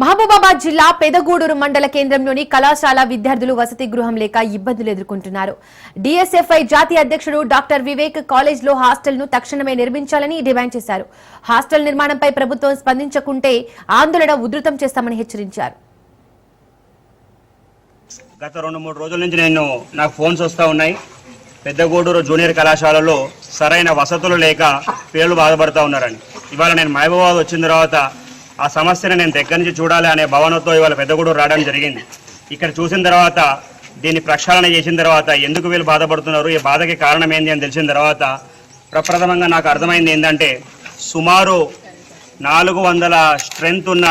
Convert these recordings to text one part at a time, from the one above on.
మహబూబాబాద్ జిల్లా పెదగూడూరు మండల కేంద్రంలోని కళాశాల విద్యార్థులు వసతి గృహం లేక ఇబ్బందులు ఎదుర్కొంటున్నారు. డిఎస్ఎఫ్ఐ జాతీయ అధ్యక్షుడు డాక్టర్ వివేక్ కాలేజ్లో హాస్టల్ను తక్షణమే నిర్మించాలని డిమాండ్ చేశారు. హాస్టల్ నిర్మాణంపై ప్రభుత్వం స్పందించకుంటే ఆందోళన ఉధృతం చేస్తామని హెచ్చరించారు. గత రెండు మూడు రోజుల నుంచి నేను నాకు ఫోన్స్ వస్తూ ఉన్నాయి. పెద్దగూడూరు జూనియర్ కళాశాలలో సరైన వసతులు లేక పిల్లలు బాధపడుతూ ఉన్నారని. ఇవాళ నేను మహబూబాబాద్ వచ్చిన తర్వాత ఆ సమస్యను నేను దగ్గర నుంచి చూడాలి అనే భావనతో ఇవాళ పెద్దగూడూరు రావడం జరిగింది. ఇక్కడ చూసిన తర్వాత దీన్ని ప్రక్షాళన చేసిన తర్వాత ఎందుకు వీళ్ళు బాధపడుతున్నారు ఈ బాధకి కారణం ఏంది అని తెలిసిన తర్వాత ప్రప్రథమంగా నాకు అర్థమైంది ఏంటంటే సుమారు నాలుగు వందల స్ట్రెంత్ ఉన్న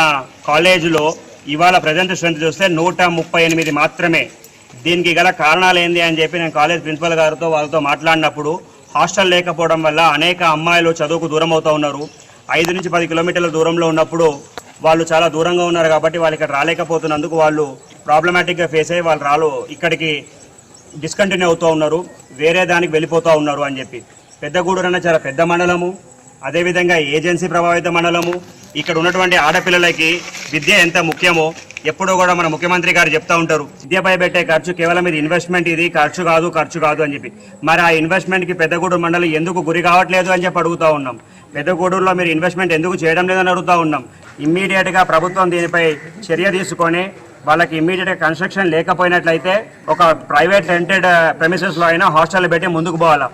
కాలేజీలో ఇవాళ ప్రజెంట్ స్ట్రెంత్ చూస్తే నూట ముప్పై ఎనిమిది మాత్రమే. దీనికి గల కారణాలు ఏంది అని చెప్పి నేను కాలేజ్ ప్రిన్సిపల్ గారితో వాళ్ళతో మాట్లాడినప్పుడు హాస్టల్ లేకపోవడం వల్ల అనేక అమ్మాయిలు చదువుకు దూరం అవుతూ ఉన్నారు. ఐదు నుంచి పది కిలోమీటర్ల దూరంలో ఉన్నప్పుడు వాళ్ళు చాలా దూరంగా ఉన్నారు కాబట్టి వాళ్ళు ఇక్కడ రాలేకపోతున్నందుకు వాళ్ళు ప్రాబ్లమాటిక్గా ఫేస్ అయ్యి వాళ్ళు రాలు ఇక్కడికి డిస్కంటిన్యూ అవుతూ ఉన్నారు. వేరే దానికి వెళ్ళిపోతూ ఉన్నారు అని చెప్పి. పెద్దగూడూరు అన్న చాలా పెద్ద మండలము. అదేవిధంగా ఏజెన్సీ ప్రభావిత మండలము. ఇక్కడ ఉన్నటువంటి ఆడపిల్లలకి విద్య ఎంత ముఖ్యమో ఎప్పుడూ కూడా మన ముఖ్యమంత్రి గారు చెప్తా ఉంటారు. విద్యపై పెట్టే ఖర్చు కేవలం ఇది ఇన్వెస్ట్మెంట్ ఇది ఖర్చు కాదు ఖర్చు కాదు అని చెప్పి. మరి ఆ ఇన్వెస్ట్మెంట్కి పెద్దగూడూరు మండలం ఎందుకు గురి కావట్లేదు అని చెప్పి అడుగుతూ ఉన్నాం. పెద్దగూడూరులో మీరు ఇన్వెస్ట్మెంట్ ఎందుకు చేయడం లేదని అడుగుతూ ఉన్నాం. ఇమ్మీడియట్గా ప్రభుత్వం దీనిపై చర్య తీసుకొని వాళ్ళకి ఇమ్మీడియట్గా కన్స్ట్రక్షన్ లేకపోయినట్లయితే ఒక ప్రైవేట్ రెంటెడ్ ప్రెమిసెస్లో అయినా హాస్టల్ పెట్టి ముందుకు పోవాలా.